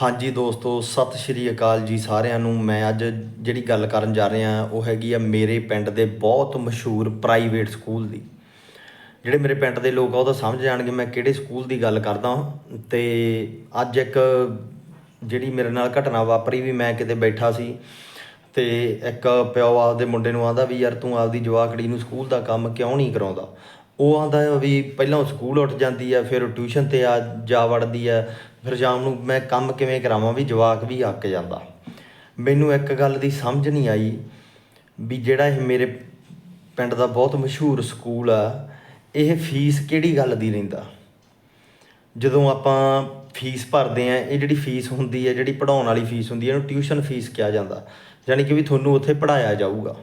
ਹਾਂਜੀ ਦੋਸਤੋ, ਸਤਿ ਸ਼੍ਰੀ ਅਕਾਲ ਜੀ ਸਾਰਿਆਂ ਨੂੰ। ਮੈਂ ਅੱਜ ਜਿਹੜੀ ਗੱਲ ਕਰਨ ਜਾ ਰਿਹਾ, ਉਹ ਹੈਗੀ ਆ ਮੇਰੇ ਪਿੰਡ ਦੇ ਬਹੁਤ ਮਸ਼ਹੂਰ ਪ੍ਰਾਈਵੇਟ ਸਕੂਲ ਦੀ। ਜਿਹੜੇ ਮੇਰੇ ਪਿੰਡ ਦੇ ਲੋਕ ਆ, ਉਹ ਤਾਂ ਸਮਝ ਜਾਣਗੇ ਮੈਂ ਕਿਹੜੇ ਸਕੂਲ ਦੀ ਗੱਲ ਕਰਦਾ ਤੇ ਅੱਜ ਇੱਕ ਜਿਹੜੀ ਮੇਰੇ ਨਾਲ ਘਟਨਾ ਵਾਪਰੀ ਵੀ ਮੈਂ ਕਿਤੇ ਬੈਠਾ ਸੀ, ਤੇ ਇੱਕ ਪਿਓ ਆਪਦੇ ਮੁੰਡੇ ਨੂੰ ਆਂਦਾ ਵੀ, ਯਾਰ ਤੂੰ ਆਪਦੀ ਜਵਾਕੜੀ ਨੂੰ ਸਕੂਲ ਦਾ ਕੰਮ ਕਿਉਂ ਨਹੀਂ ਕਰਾਉਂਦਾ? ਉਹ ਆਂਦਾ ਵੀ ਪਹਿਲਾਂ ਉਹ ਸਕੂਲ ਉੱਠ ਜਾਂਦੀ ਆ ਫਿਰ ਉਹ ਟਿਊਸ਼ਨ ਤੇ ਆ, ਜਾ ਵੜਦੀ ਆ ਫਿਰ ਸ਼ਾਮ ਨੂੰ ਮੈਂ ਕੰਮ ਕਿਵੇਂ ਕਰਾਵਾਂ ਵੀ ਜਵਾਕ ਵੀ ਅੱਕ ਜਾਂਦਾ। ਮੈਨੂੰ ਇੱਕ ਗੱਲ ਦੀ ਸਮਝ ਨਹੀਂ ਆਈ ਵੀ ਜਿਹੜਾ ਇਹ ਮੇਰੇ ਪਿੰਡ ਦਾ ਬਹੁਤ ਮਸ਼ਹੂਰ ਸਕੂਲ ਆ, ਇਹ ਫੀਸ ਕਿਹੜੀ ਗੱਲ ਦੀ ਲੈਂਦਾ? ਜਦੋਂ ਆਪਾਂ ਫੀਸ ਭਰਦੇ ਆ ਇਹ ਜਿਹੜੀ ਫੀਸ ਹੁੰਦੀ ਹੈ, ਜਿਹੜੀ ਪੜਾਉਣ ਵਾਲੀ ਫੀਸ ਹੁੰਦੀ ਹੈ, ਇਹਨੂੰ ਟਿਊਸ਼ਨ ਫੀਸ ਕਿਹਾ ਜਾਂਦਾ। ਯਾਨੀ ਕਿ ਵੀ ਤੁਹਾਨੂੰ ਉੱਥੇ ਪੜਾਇਆ ਜਾਊਗਾ।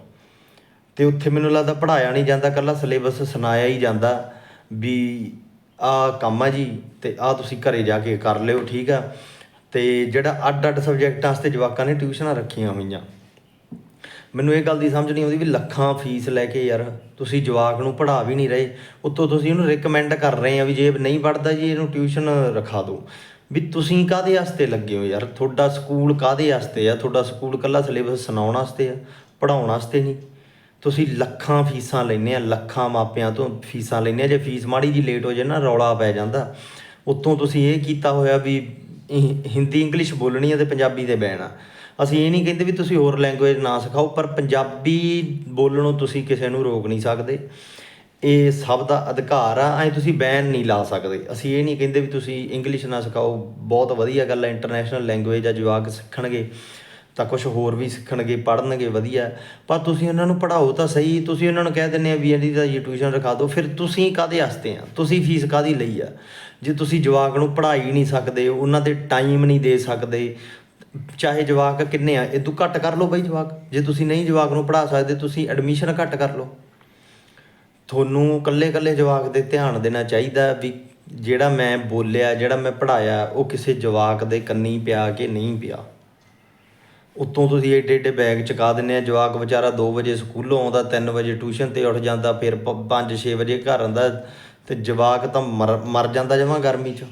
ਅਤੇ ਉੱਥੇ ਮੈਨੂੰ ਲੱਗਦਾ ਪੜ੍ਹਾਇਆ ਨਹੀਂ ਜਾਂਦਾ, ਇਕੱਲਾ ਸਿਲੇਬਸ ਸੁਣਾਇਆ ਹੀ ਜਾਂਦਾ ਵੀ ਆਹ ਕੰਮ ਆ ਜੀ ਅਤੇ ਆਹ ਤੁਸੀਂ ਘਰ ਜਾ ਕੇ ਕਰ ਲਿਓ, ਠੀਕ ਆ। ਅਤੇ ਜਿਹੜਾ ਅੱਡ ਅੱਡ ਸਬਜੈਕਟਾਂ ਵਾਸਤੇ ਜਵਾਕਾਂ ਨੇ ਟਿਊਸ਼ਨਾਂ ਰੱਖੀਆਂ ਹੋਈਆਂ। ਮੈਨੂੰ ਇਹ ਗੱਲ ਦੀ ਸਮਝ ਨਹੀਂ ਆਉਂਦੀ ਵੀ ਲੱਖਾਂ ਫੀਸ ਲੈ ਕੇ ਯਾਰ ਤੁਸੀਂ ਜਵਾਕ ਨੂੰ ਪੜ੍ਹਾ ਵੀ ਨਹੀਂ ਰਹੇ, ਉੱਤੋਂ ਤੁਸੀਂ ਉਹਨੂੰ ਰეკਮੈਂਡ ਕਰ ਰਹੇ ਆ ਵੀ ਜੇ ਨਹੀਂ ਪੜ੍ਹਦਾ ਜੀ ਇਹਨੂੰ ਟਿਊਸ਼ਨ ਰਖਾ ਦਿਓ। ਵੀ ਤੁਸੀਂ ਕਾਦੇ ਵਾਸਤੇ ਲੱਗੇ ਹੋ ਯਾਰ? ਤੁਹਾਡਾ ਸਕੂਲ ਕਾਦੇ ਵਾਸਤੇ ਆ? ਤੁਹਾਡਾ ਸਕੂਲ ਕੱਲਾ ਸਿਲੇਬਸ ਸੁਣਾਉਣ ਵਾਸਤੇ ਆ, ਪੜ੍ਹਾਉਣ ਵਾਸਤੇ ਨਹੀਂ। ਤੁਸੀਂ ਲੱਖਾਂ ਫੀਸਾਂ ਲੈਂਦੇ ਆ, ਲੱਖਾਂ ਮਾਪਿਆਂ ਤੋਂ ਫੀਸਾਂ ਲੈਂਦੇ ਆ, ਜੇ ਫੀਸ ਮਾੜੀ ਜੀ ਲੇਟ ਹੋ ਜੇ ਨਾ ਰੌਲਾ ਪੈ ਜਾਂਦਾ। ਉੱਤੋਂ ਤੁਸੀਂ ਇਹ ਕੀਤਾ ਹੋਇਆ ਵੀ ਇਹ ਹਿੰਦੀ ਇੰਗਲਿਸ਼ ਬੋਲਣੀ ਆ ਤੇ ਪੰਜਾਬੀ ਤੇ ਬੈਣ ਆ ਅਸੀਂ ਇਹ ਨਹੀਂ ਕਹਿੰਦੇ ਵੀ ਤੁਸੀਂ ਹੋਰ ਲੈਂਗੁਏਜ ਨਾ ਸਿਖਾਓ, ਪਰ ਪੰਜਾਬੀ ਬੋਲਣੋਂ ਤੁਸੀਂ ਕਿਸੇ ਨੂੰ ਰੋਕ ਨਹੀਂ ਸਕਦੇ। ਇਹ ਸਭ ਦਾ ਅਧਿਕਾਰ ਆ, ਐ ਤੁਸੀਂ ਬੈਨ ਨਹੀਂ ਲਾ ਸਕਦੇ। ਅਸੀਂ ਇਹ ਨਹੀਂ ਕਹਿੰਦੇ ਵੀ ਤੁਸੀਂ ਇੰਗਲਿਸ਼ ਨਾ ਸਿਖਾਓ, ਬਹੁਤ ਵਧੀਆ ਗੱਲ ਹੈ ਇੰਟਰਨੈਸ਼ਨਲ ਲੈਂਗੁਏਜ ਆ, ਜਵਾਕ ਸਿੱਖਣਗੇ। ਤਾਂ ਕੁਝ ਹੋਰ ਵੀ ਸਿੱਖਣਗੇ, ਪੜ੍ਹਨਗੇ, ਵਧੀਆ। ਪਰ ਤੁਸੀਂ ਉਹਨਾਂ ਨੂੰ ਪੜ੍ਹਾਓ ਤਾਂ ਸਹੀ, ਤੁਸੀਂ ਉਹਨਾਂ ਨੂੰ ਕਹਿ ਦਿੰਦੇ ਆ ਵੀ ਇਹਦੀ ਤਾਂ ਜੀ ਟਿਊਸ਼ਨ ਰਖਾ ਦਿਓ। ਫਿਰ ਤੁਸੀਂ ਕਾਦੇ ਵਾਸਤੇ ਆ? ਤੁਸੀਂ ਫੀਸ ਕਾਦੀ ਲਈ ਆ? ਜੇ ਤੁਸੀਂ ਜਵਾਕ ਨੂੰ ਪੜ੍ਹਾਈ ਨਹੀਂ ਸਕਦੇ, ਉਹਨਾਂ ਤੇ ਟਾਈਮ ਨਹੀਂ ਦੇ ਸਕਦੇ, ਚਾਹੇ ਜਵਾਕ ਕਿੰਨੇ ਆ, ਇਹ ਤੋਂ ਘੱਟ ਕਰ ਲਓ ਬਈ ਜਵਾਕ। ਜੇ ਤੁਸੀਂ ਨਹੀਂ ਜਵਾਕ ਨੂੰ ਪੜ੍ਹਾ ਸਕਦੇ, ਤੁਸੀਂ ਐਡਮਿਸ਼ਨ ਘੱਟ ਕਰ ਲਓ। ਤੁਹਾਨੂੰ ਕੱਲੇ ਕੱਲੇ ਜਵਾਕ ਦੇ ਧਿਆਨ ਦੇਣਾ ਚਾਹੀਦਾ ਵੀ ਜਿਹੜਾ ਮੈਂ ਬੋਲਿਆ, ਜਿਹੜਾ ਮੈਂ ਪੜਾਇਆ ਉਹ ਕਿਸੇ ਜਵਾਕ ਦੇ ਕੰਨੀ ਪਿਆ ਕਿ ਨਹੀਂ ਪਿਆ। ਉੱਤੋਂ ਤੁਸੀਂ ਏਡੇ ਏਡੇ ਬੈਗ ਚੁਕਾ ਦਿੰਦੇ ਆ, ਜਵਾਕ ਵਿਚਾਰਾ 2 ਵਜੇ ਸਕੂਲੋਂ ਆਉਂਦਾ 3 ਵਜੇ ਟਿਊਸ਼ਨ ਤੇ ਉੱਠ ਜਾਂਦਾ, ਫਿਰ 5-6 ਵਜੇ ਘਰ ਆਉਂਦਾ ਤੇ ਜਵਾਕ ਤਾਂ ਮਰ ਮਰ ਜਾਂਦਾ ਜਮਾਂ ਗਰਮੀ 'ਚ।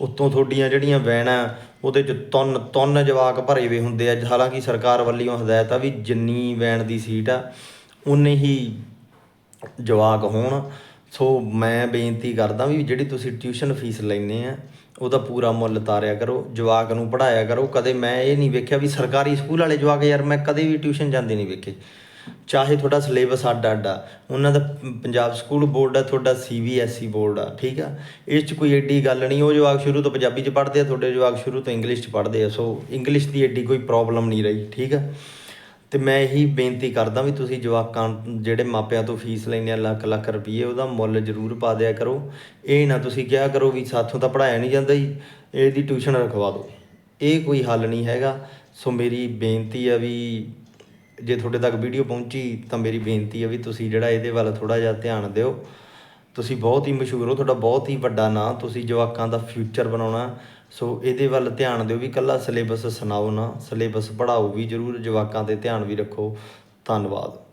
ਉੱਤੋਂ ਤੁਹਾਡੀਆਂ ਜਿਹੜੀਆਂ ਵੈਨਾਂ ਉਹਦੇ 'ਚ ਤੁੰਨ ਤੁੰਨ ਜਵਾਕ ਭਰੇ ਹੋਏ ਹੁੰਦੇ ਆ। ਹਾਲਾਂਕਿ ਸਰਕਾਰ ਵੱਲੋਂ ਹਦਾਇਤ ਆ ਵੀ ਜਿੰਨੀ ਵੈਨ ਦੀ ਸੀਟ ਆ, ਉਨੇ ਹੀ ਜਵਾਕ ਹੋਣ। ਸੋ ਮੈਂ ਬੇਨਤੀ ਕਰਦਾ ਵੀ ਜਿਹੜੀ ਤੁਸੀਂ ਟਿਊਸ਼ਨ ਫੀਸ ਲੈਂਦੇ ਆ, ਉਹਦਾ ਪੂਰਾ ਮੁੱਲ ਤਾਰਿਆ ਕਰੋ, ਜਵਾਕ ਨੂੰ ਪੜਾਇਆ ਕਰੋ। ਕਦੇ ਮੈਂ ਇਹ ਨਹੀਂ ਵੇਖਿਆ ਵੀ ਸਰਕਾਰੀ ਸਕੂਲ ਵਾਲੇ ਜਵਾਕ, ਯਾਰ ਮੈਂ ਕਦੇ ਵੀ ਟਿਊਸ਼ਨ ਜਾਂਦੇ ਨਹੀਂ ਵੇਖੇ। ਚਾਹੇ ਤੁਹਾਡਾ ਸਿਲੇਬਸ ਅੱਡ ਅੱਡ ਆ, ਉਹਨਾਂ ਦਾ ਪੰਜਾਬ ਸਕੂਲ ਬੋਰਡ ਆ, ਤੁਹਾਡਾ ਸੀਬੀਐਸਈ ਬੋਰਡ ਆ, ਠੀਕ ਆ? ਇਸ 'ਚ ਕੋਈ ਐਡੀ ਗੱਲ ਨਹੀਂ, ਉਹ ਜਵਾਕ ਸ਼ੁਰੂ ਤੋਂ ਪੰਜਾਬੀ 'ਚ ਪੜ੍ਹਦੇ ਆ, ਤੁਹਾਡੇ ਜਵਾਕ ਸ਼ੁਰੂ ਤੋਂ ਇੰਗਲਿਸ਼ 'ਚ ਪੜ੍ਹਦੇ ਆ, ਸੋ ਇੰਗਲਿਸ਼ ਦੀ ਐਡੀ ਕੋਈ ਪ੍ਰੋਬਲਮ ਨਹੀਂ ਰਹੀ, ਠੀਕ ਆ? ਅਤੇ ਮੈਂ ਇਹੀ ਬੇਨਤੀ ਕਰਦਾ ਵੀ ਤੁਸੀਂ ਜਵਾਕਾਂ ਜਿਹੜੇ ਮਾਪਿਆਂ ਤੋਂ ਫੀਸ ਲੈਂਦੇ ਆ ਲੱਖ ਲੱਖ ਰੁਪਈਏ, ਉਹਦਾ ਮੁੱਲ ਜ਼ਰੂਰ ਪਾ ਦਿਆ ਕਰੋ। ਇਹ ਨਾ ਤੁਸੀਂ ਕਿਹਾ ਕਰੋ ਵੀ ਸਾਥੋਂ ਤਾਂ ਪੜਾਇਆ ਨਹੀਂ ਜਾਂਦਾ ਜੀ, ਇਹਦੀ ਟਿਊਸ਼ਨ ਰਖਵਾ ਦਿਓ। ਇਹ ਕੋਈ ਹੱਲ ਨਹੀਂ ਹੈਗਾ। ਸੋ ਮੇਰੀ ਬੇਨਤੀ ਆ ਵੀ ਜੇ ਤੁਹਾਡੇ ਤੱਕ ਵੀਡੀਓ ਪਹੁੰਚੀ ਤਾਂ ਮੇਰੀ ਬੇਨਤੀ ਆ ਵੀ ਤੁਸੀਂ ਜਿਹੜਾ ਇਹਦੇ ਵੱਲ ਥੋੜਾ ਜਿਹਾ ਧਿਆਨ ਦਿਓ। ਤੁਸੀਂ ਬਹੁਤ ਹੀ ਮਸ਼ਹੂਰ ਹੋ, ਤੁਹਾਡਾ ਬਹੁਤ ਹੀ ਵੱਡਾ ਨਾਂ, ਤੁਸੀਂ ਜਵਾਕਾਂ ਦਾ ਫਿਊਚਰ ਬਣਾਉਣਾ ਸੋ ਇਹਦੇ ਵੱਲ ਧਿਆਨ ਦਿਓ ਵੀ ਕੱਲਾ ਸਿਲੇਬਸ ਸੁਣਾਓ ਨਾ, ਸਿਲੇਬਸ ਪੜ੍ਹਾਓ ਵੀ ਜ਼ਰੂਰ, ਜਵਾਕਾਂ ਤੇ ਧਿਆਨ ਵੀ ਰੱਖੋ। ਧੰਨਵਾਦ।